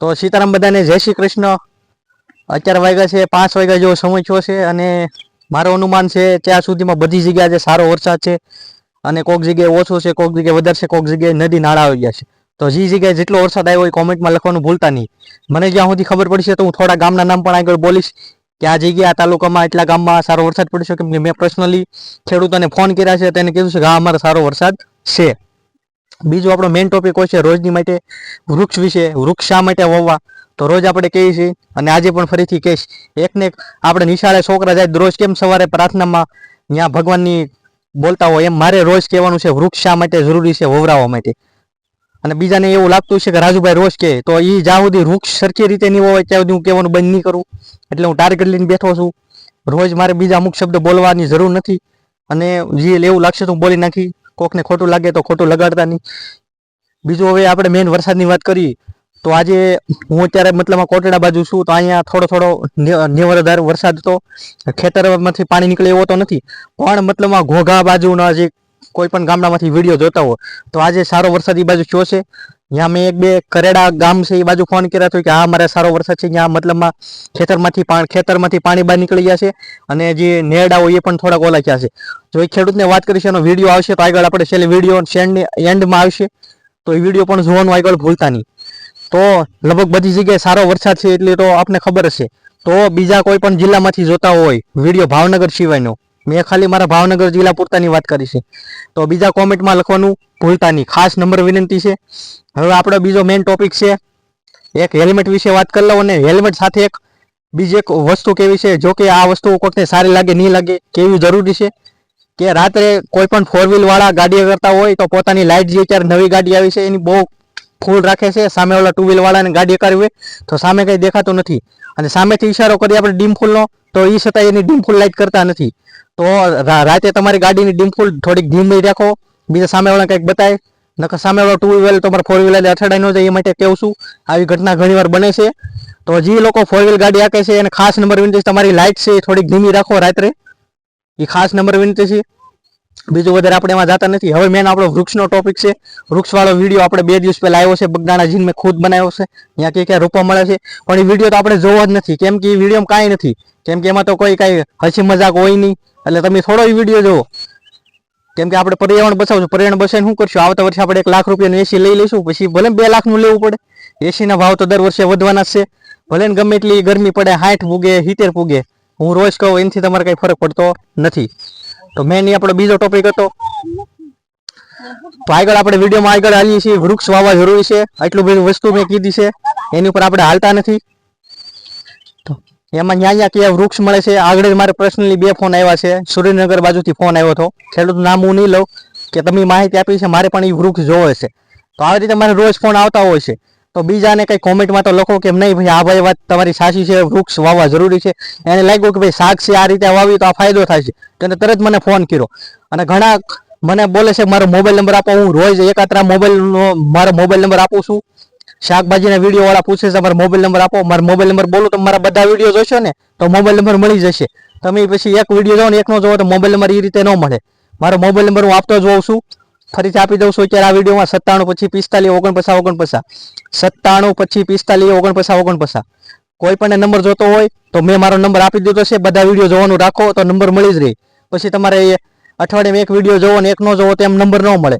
તો સીતારામ બધાને જય શ્રી કૃષ્ણ. અત્યારે વાગ્યા છે પાંચ વાગ્યા જેવો સમય થયો છે અને મારો અનુમાન છે ત્યાં સુધીમાં બધી જગ્યાએ છે સારો વરસાદ છે અને કોઈક જગ્યાએ ઓછો છે કોઈક જગ્યાએ વધારે છે કોઈક જગ્યાએ નદી નાળા આવી ગયા છે. તો જે જગ્યાએ જેટલો વરસાદ આવ્યો હોય કોમેન્ટમાં લખવાનું ભૂલતા નહીં. મને જ્યાં સુધી ખબર પડશે તો હું થોડા ગામના નામ પણ આગળ બોલીશ કે આ જગ્યા તાલુકામાં એટલા ગામમાં સારો વરસાદ પડ્યો છે કેમ કે મેં પર્સનલી ખેડૂતોને ફોન કર્યા છે તેને કીધું છે કે હા, અમારે સારો વરસાદ છે. બીજો આપણો મેઇન ટોપિક હોય છે રોજની માટે વૃક્ષ વિશે, વૃક્ષ શા માટે વાવવા? તો રોજ આપણે કહીએ છીએ, અને આજે પણ ફરીથી કહીશ, એકને એક આપણે નિશાળે છોકરા જાય રોજ કેમ સવારે પ્રાર્થનામાં ત્યાં ભગવાનની બોલતા હોય એમ મારે રોજ કહેવાનું છે, વૃક્ષ શા માટે જરૂરી છે વવરાવવા માટે? અને બીજાને એવું લાગતું છે કે રાજુભાઈ રોજ કહે, તો એ જ્યાં સુધી વૃક્ષ સરખી રીતે નહીં હોય ત્યાં સુધી હું કહેવાનું બંધ નહીં કરું. એટલે હું ટાર્ગેટ લઈને બેઠો છું. રોજ મારે બીજા અમુક શબ્દ બોલવાની જરૂર નથી. અને જે એવું લાગશે તો હું બોલી નાખી. કોકને ખોટું લાગે તો ખોટું લગાડતા નહીં. બીજું હવે આપણે મેઇન વરસાદની વાત કરીએ, તો આજે હું અત્યારે મતલબ કોટડા બાજુ છું, તો અહીંયા થોડો થોડો નેવરધાર વરસાદ તો ખેતરમાંથી પાણી નીકળે એવો તો નથી, પણ મતલબમાં ઘોઘા બાજુના જે કોઈ પણ ગામડામાંથી વીડિયો જોતા હોય, તો આજે સારો વરસાદ એ બાજુ થયો છે. ત્યાં મેં એક બે કરેડા ગામ છે એ બાજુ ફોન કર્યા હતો કે હા મારે સારો વરસાદ છે ત્યાં મતલબમાં ખેતરમાંથી ખેતરમાંથી પાણી બહાર નીકળી ગયા છે અને જે નેરડા હોય એ પણ થોડાક ઓલા થયા છે. જો એ ખેડૂતને વાત કરીશ, એનો વીડિયો આવશે તો આગળ આપણે છેલ્લે વીડિયો એન્ડમાં આવશે. તો એ વીડિયો પણ જોવાનું આગળ ભૂલતા નહીં. તો લગભગ બધી જગ્યાએ સારો વરસાદ છે એટલે તો આપને ખબર હશે. તો બીજા કોઈ પણ જિલ્લામાંથી જોતા હોય, વીડિયો ભાવનગર સિવાયનો મેં ખાલી મારા ભાવનગર જિલ્લા પૂરતાની વાત કરી છે. તો બીજા કોમેન્ટમાં લખવાનું ભૂલતા નહીં. ખાસ નંબર વિનંતી છે. હવે આપણો બીજો મેઇન ટોપિક છે. એક હેલ્મેટ વિશે વાત કરી લઉં અને હેલ્મેટ સાથે એક બીજી એક વસ્તુ કેવી છે? જો કે આ વસ્તુ કોઈને સારી લાગે, નહીં લાગે, કેવી જરૂરી છે? કે રાત્રે કોઈ પણ ફોર વ્હીલવાળા ગાડીઓ કરતા હોય તો પોતાની લાઇટ જે અત્યારે નવી ગાડી આવી છે એની બહુ ફૂલ રાખે છે. સામે ઓલા ટુ વ્હીલવાળાને ગાડીઓ ગાડી કરવી હોય તો સામે કંઈ દેખાતું નથી. અને સામેથી ઈશારો કરી આપણે ડીમ ફૂલનો તો એ છતાં એની ડીમ ફૂલ લાઇટ કરતા નથી. તો રાતે તમારી ગાડીની ડિમ્પુલ થોડીક ધીમી રાખો. બીજા સામેવાળા કંઈક બતાવે નકર સામેવાળો ટુ વ્હીલ તમારે ફોર વ્હીલર અથડાઈ ન જાય એ માટે કેવું છું. આવી ઘટના ઘણીવાર બને છે. તો જે લોકો ફોર વ્હીલ ગાડી આપે છે, એને ખાસ નંબર વિનંતી છે, તમારી લાઇટ છે એ થોડીક ધીમી રાખો રાત્રે. એ ખાસ નંબર વિનંતી છે. બીજું વધારે આપણે એમાં જતા નથી. હવે મેન આપણો વૃક્ષનો ટોપિક છે. વૃક્ષવાળો વીડિયો આપણે બે દિવસ પહેલા આવ્યો છે, બગદાણા જીન મેં ખુદ બનાવ્યો છે. ત્યાં ક્યાં ક્યાં રૂપા મળે છે. પણ એ વીડિયો તો આપણે જોવો જ નથી. કેમ કે એ વિડીયોમાં કાંઈ નથી. કેમ કે એમાં તો કોઈ કાંઈ હસી મજાક હોય નહીં. એટલે તમે થોડો એ વીડિયો જોવો. કેમ કે આપણે પર્યાવરણ બચાવશું પર્યાવરણ બચાવીને શું કરશું? આવતા વર્ષે આપણે એક લાખ રૂપિયાનું એસી લઈ લઈશું. પછી ભલે બે લાખનું લેવું પડે. એસીના ભાવ તો દર વર્ષે વધવાના છે. ભલે ગમે એટલી ગરમી પડે હાઠ પૂગે હિતેર પૂગે હું રોજ કહું, એનાથી તમારે કંઈ ફરક પડતો નથી. તો મેન આપણો બીજો ટોપિક હતો. તો આગળ આપણે વિડીયોમાં આગળ હાલીએ છીએ. વૃક્ષ વાવવા જરૂરી છે. આટલું બધું વસ્તુ મેં કીધી છે. એની ઉપર આપણે હાલતા નથી. એમાં ન્યા ન્યા કયા વૃક્ષ મળે છે. આગળ મારે પર્સનલી બે ફોન આવ્યા છે. સુરેન્દ્રનગર બાજુથી ફોન આવ્યો હતો. ખેડૂત નામ હું નહીં લઉં, કે તમે માહિતી આપી છે, મારે પણ એ વૃક્ષ જોવે છે. તો આવી રીતે મારે રોજ ફોન આવતા હોય છે. તો બીજાને કંઈ કોમેન્ટમાં તો લખો કે નહીં, ભાઈ, આ ભાઈ વાત તમારી સાચી છે, વૃક્ષ વાવવા જરૂરી છે. એને લાગ્યું કે, ભાઈ, શાક છે, આ રીતે વાવી તો આ ફાયદો થાય છે. તેને તરત મને ફોન કર્યો. અને ઘણા મને બોલે છે મારો મોબાઈલ નંબર આપો. હું રોજ એકાત્રા મોબાઈલનો મારો મોબાઈલ નંબર આપું છું. શાકભાજીના વીડિયો વાળા પૂછે છે મારો મોબાઈલ નંબર આપો. મારો મોબાઈલ નંબર બોલો તો મારા બધા વીડિયો જોશો ને, તો મોબાઈલ નંબર મળી જશે. તમે પછી એક વીડિયો જોવો ને એકનો જોવો તો મોબાઈલ નંબર એ રીતે ન મળે. મારો મોબાઈલ નંબર હું આપતો જ હોઉં છું. ફરીથી આપી દઉં છું અત્યારે આ વિડીયોમાં સત્તાણું પછી પિસ્તાલીસ, ઓગણપચાસ ઓગણપચાસ. સત્તાણું પછી પિસ્તાલીસ, ઓગણપચાસ ઓગણપચાસ. કોઈ પણ નંબર જોતો હોય તો મેં મારો નંબર આપી દીધો છે, બધા વીડિયો જોવાનું રાખો તો નંબર મળી જ રહે. પછી તમારે અઠવાડિયામાં એક વીડિયો જોવો ને એક ન જોવો તો એમ નંબર ન મળે.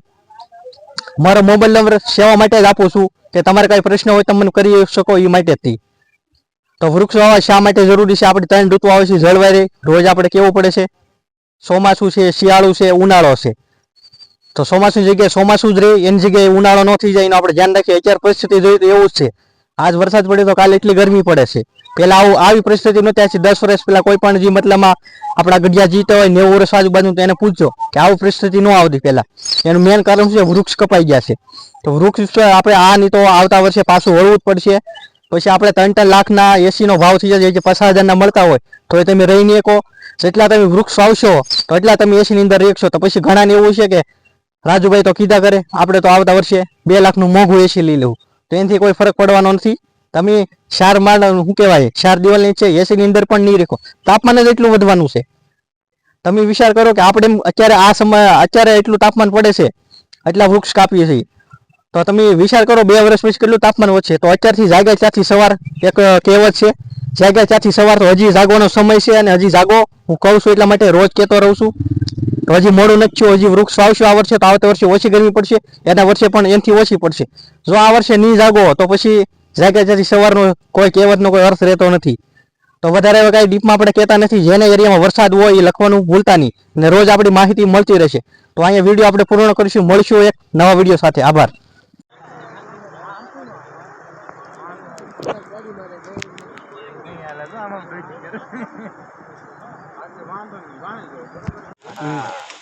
મારો મોબાઈલ નંબર સેવા માટે જ આપું છું. કે તમારે કઈ પ્રશ્ન હોય તમે કરી શકો એ માટે તો વૃક્ષ વાવવા શા માટે જરૂરી છે? આપણે ત્રણ ઋતુ આવે છે, જળવાઈ રોજ આપણે કેવું પડે છે? ચોમાસું છે, શિયાળું છે, ઉનાળો છે. તો ચોમાસું જગ્યાએ ચોમાસું જ રહે, એની જગ્યાએ ઉનાળો ન થઈ જાય, એનું આપણે ધ્યાન રાખીએ. અત્યારે પરિસ્થિતિ જોઈએ તો એવું જ છે. આજ વરસાદ પડ્યો તો કાલે એટલી ગરમી પડે છે. પેલા આવું, આવી પરિસ્થિતિ નહોતી, આજથી દસ વર્ષ પહેલા કોઈ પણ જે મતલબમાં આપણા ગઢિયા જીતા હોય, નેવું વર્ષ આજુબાજુ તો એને પૂછજો કે આવું પરિસ્થિતિ ન આવતી પહેલા એનું મેન કારણ શું છે? વૃક્ષ કપાઈ ગયા છે. તો વૃક્ષ આપણે આ નહીં તો આવતા વર્ષે પાછું વળવું જ પડશે. પછી આપણે ત્રણ ત્રણ લાખના એસી નો ભાવ થઈ જાય જે પચાસ હજારના મળતા હોય, તો એ તમે રહી નહીં શકો જેટલા તમે વૃક્ષ વાવશો તો એટલા તમે એસી ની અંદર રહેશો તો પછી ઘણાને એવું છે કે રાજુભાઈ તો કીધા કરે, આપણે તો આવતા વર્ષે બે લાખનું મોંઘું એસી લઈ લેવું. તો એનાથી કોઈ ફરક પડવાનો નથી. તમે ક્ષાર માળ શું કહેવાય, ક્ષાર દિવાલ નીચે એસી ની અંદર પણ નહીં રેખો. તાપમાન જ એટલું વધવાનું છે. તમે વિચાર કરો કે આપણે અત્યારે આ સમય, અત્યારે એટલું તાપમાન પડે છે, એટલા વૃક્ષ કાપીએ છીએ. તો તમે વિચાર કરો બે વર્ષ પછી કેટલું તાપમાન વધશે. તો અત્યારથી જાગ્યા ત્યાંથી સવાર એક કહેવત છે, જાગ્યા ત્યાંથી સવાર તો હજી જાગવાનો સમય છે અને હજી જાગો. હું કહું છું એટલા માટે રોજ કહેતો રહું છું. તો હજી મોડું નથી હજી વૃક્ષ વાવશું આ વર્ષે તો આવતા વર્ષે ઓછી ગરમી પડશે, એના વર્ષે પણ એનાથી ઓછી પડશે. જો આ વર્ષે નહીં જાગો, તો પછી જાગ્યા ત્યાંથી સવારનો કોઈ કહેવતનો કોઈ અર્થ રહેતો નથી. તો વધારે હવે કાંઈ ડીપમાં આપણે કહેતા નથી, જેને એરિયામાં વરસાદ હોય એ લખવાનું ભૂલતા નહીં. અને રોજ આપણી માહિતી મળતી રહેશે. તો અહીંયા વીડિયો આપણે પૂર્ણ કરીશું. મળશું એક નવા વીડિયો સાથે. આભાર. વાંધો નહીં